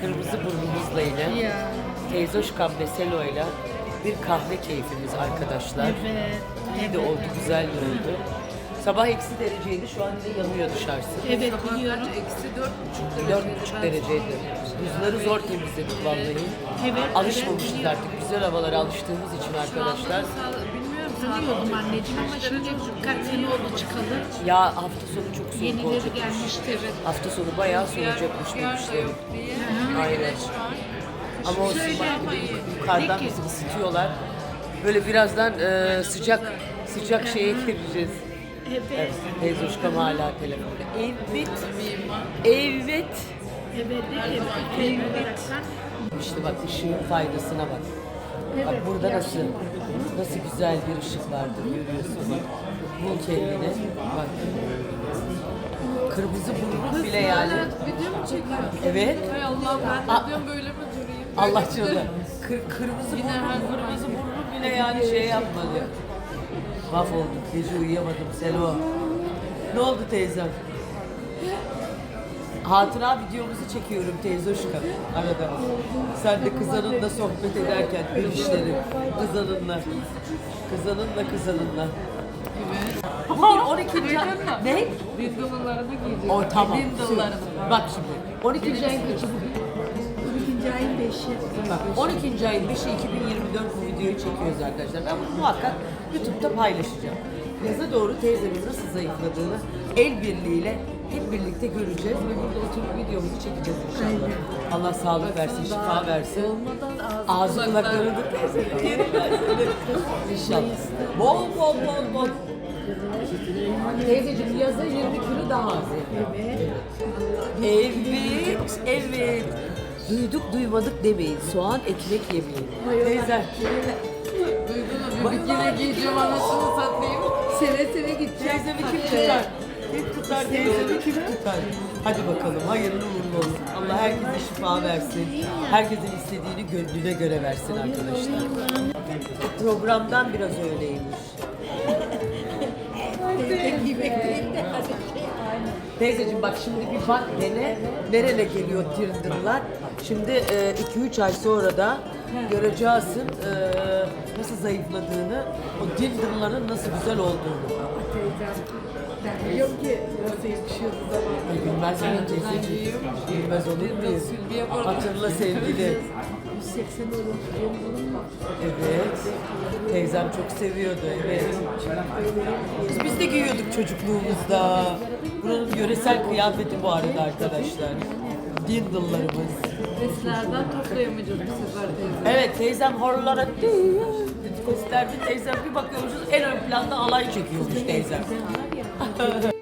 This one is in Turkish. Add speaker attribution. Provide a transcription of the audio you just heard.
Speaker 1: kırmızı burnumuzla ile
Speaker 2: Ya.
Speaker 1: Teyzoşkam ve Selo ile bir kahve keyfimiz arkadaşlar.
Speaker 2: Evet.
Speaker 1: İyi de oldu, güzel de oldu. Sabah eksi dereceydi, şu an yine yanıyor dışarısı.
Speaker 2: Evet biliyorum.
Speaker 3: Eksi dört buçuk derece.
Speaker 1: Dört buçuk dereceydi. Buzları zor temizledik vallahi.
Speaker 2: Evet,
Speaker 1: Alışmamışız
Speaker 2: evet.
Speaker 1: artık. Güzel havalara alıştığımız için arkadaşlar.
Speaker 3: Bilmiyorum
Speaker 2: Tanıyordum anneciğim ama şimdi kaç sene oldu çıkalı.
Speaker 1: Ya hafta sonu çok soğuk
Speaker 2: Yenileri
Speaker 1: olacak.
Speaker 2: gelmişti evet.
Speaker 1: Hafta sonu bayağı soğuyacakmış demişler. Aynen. Ama o gibi yukarıdan bizi ısıtıyorlar. Böyle birazdan e, sıcak sıcak şeye gireceğiz.
Speaker 2: Evet.
Speaker 1: Evet, Teyzoşkam hala telefonda. Evet. Evet.
Speaker 2: Evet. Evet. Evet.
Speaker 1: İşte bak ışığın faydasına bak. Bak burada nasıl nasıl güzel bir ışık vardır görüyorsun bak. Bul kendini. Bak. Kırmızı burnu bile yani.
Speaker 3: Video mu çekiyorsun?
Speaker 1: Evet.
Speaker 3: Hay Allah ben de diyorum böyle mi durayım?
Speaker 1: Allah canına. Kır, kırmızı burnu, kırmızı burnu bile yani şey yapmadı. Mahvolduk. Gece uyuyamadım. Selo. Ne oldu teyzem? Hatıra videomuzu çekiyorum teyzoşka arada. Sen de kızanınla sohbet ederken gülüşleri. Kızanınla. Kızanınla kızanınla. Bugün 12. Ne?
Speaker 3: Bindolalarını giyeceğim.
Speaker 1: O tamam.
Speaker 3: Bindolalarını.
Speaker 1: Bak şimdi. 12. ayın kaçı bugün?
Speaker 2: 12. ayın 5'i.
Speaker 1: Bak 12. ayın 5'i 2024 bu videoyu çekiyoruz arkadaşlar. Ben bunu muhakkak YouTube'da paylaşacağım. Yaza doğru teyzemin nasıl zayıfladığını el birliğiyle hep birlikte göreceğiz ve burada oturup videomuzu çekeceğiz inşallah. Allah sağlık versin, şifa versin.
Speaker 3: Olmadan
Speaker 1: Ağzı kulaklarını da. İnşallah. Bol bol bol bol. Teyzeciğim yaza 20 kilo daha az. Evet, evet. Duyduk duymadık demeyin. Soğan ekmek yemeyin. Teyze.
Speaker 3: Duydun mu? Bir bikini giyeceğim anasını satayım.
Speaker 2: Seve seve gideceğiz.
Speaker 1: Teyzemi kim tutar? Kim tutar teyzemi kim tutar? Hadi bakalım hayırlı uğurlu olsun. Allah herkese şifa versin. Herkesin istediğini gönlüne göre versin arkadaşlar. Programdan biraz öyleymiş. Teyzeciğim bak şimdi bir bak dene nereye geliyor tırdırlar. Şimdi 2-3 ay sonra da göreceksin e, nasıl zayıfladığını, o dildırların nasıl güzel olduğunu.
Speaker 2: Ben biliyorum ki nasıl yakışıyordu zaman.
Speaker 1: Bilmez miyim teyzeciğim? Bilmez olur muyum? Hatırla sevgili.
Speaker 2: 180 euro.
Speaker 1: Evet. Teyzem çok seviyordu, evet. Biz, biz de giyiyorduk çocukluğumuzda. Buranın yöresel kıyafeti bu arada arkadaşlar. Dindallarımız.
Speaker 3: Beslerden toplayamayacağız bu sefer teyze.
Speaker 1: Evet teyzem horlara. Gösterdi teyzem bir bakıyormuşuz en ön planda alay çekiyormuş teyzem.